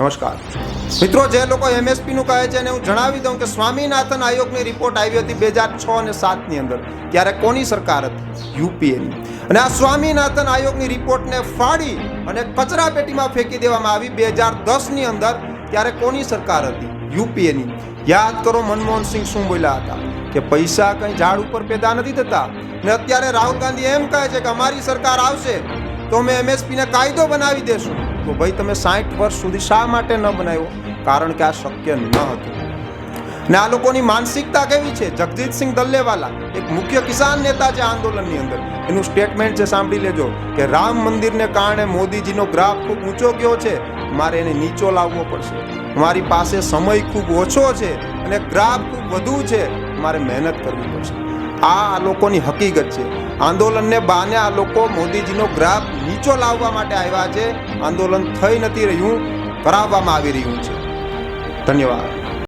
નમસ્કાર. મિત્રો, જે લોકો એમએસપી નું કહે છે અને હું જણાવી દઉં કે સ્વામીનાથન આયોગની રિપોર્ટ આવી હતી બે હજાર છ અને સાતની અંદર. ત્યારે કોની સરકાર હતી? યુપીએની. અને આ સ્વામીનાથન આયોગની રિપોર્ટને ફાડી અને કચરા પેટીમાં ફેંકી દેવામાં આવી બે હજાર દસની અંદર. ત્યારે કોની સરકાર હતી? યુપીએની. યાદ કરો મનમોહન સિંહ શું બોલ્યા હતા? કે પૈસા કંઈ ઝાડ ઉપર પેદા નથી થતા. ને અત્યારે રાહુલ ગાંધી એમ કહે છે કે અમારી સરકાર આવશે, તો અમે એમએસપીને કાયદો બનાવી દેશું. તો ભાઈ તમે સાઠ વર્ષ સુધી શા માટે ન બનાવ્યો? કારણ કે આ શક્ય ન હતું. ને આ લોકોની માનસિકતા કેવી છે? જગજીતસિંહ દલ્લેવાલા, એક મુખ્ય કિસાન નેતા છે આંદોલનની અંદર. એનું સ્ટેટમેન્ટ છે, સાંભળી લેજો, કે રામ મંદિરને કારણે મોદીજીનો ગ્રાફ ખૂબ ઊંચો ગયો છે. મારે એને નીચો લાવવો પડશે. મારી પાસે સમય ખૂબ ઓછો છે અને ગ્રાફ ખૂબ વધુ છે. મારે મહેનત કરવી પડશે. આ આ લોકોની હકીકત છે. આંદોલનને બહાને આ લોકો મોદીજીનો ગ્રાફ નીચો લાવવા માટે આવ્યા છે. આંદોલન થઈ નથી રહ્યું, કરાવવામાં આવી રહ્યું છે. ધન્યવાદ.